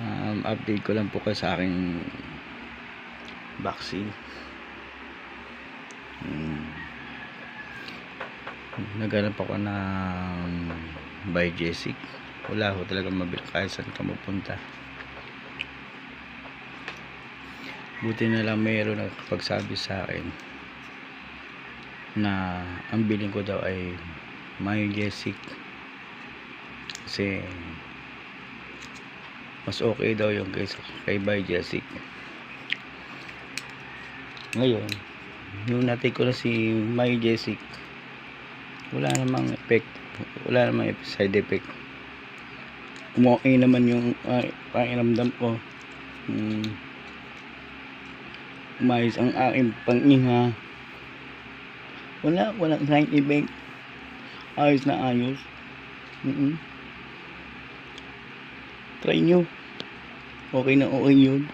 um, update ko lang po kayo sa aking vaccine. Hmm. naghanap ako ng Biogesic. Wala ko talaga mabili. Kahit saan ka mapunta. Buti na lang mayroon nakapagsabi sa akin na ang bilin ko daw ay Biogesic. Kasi mas okay daw yung kaysa kay Biogesic ngayon yung natake ko na si Biogesic wala namang effect. Wala namang side effect. Umuwi naman yung uh, pakiramdam ko. Hmm. umayos ang aking panginga wala walang side effect. Ayos na ayos. Mm -mm. try nyo okay na okay yun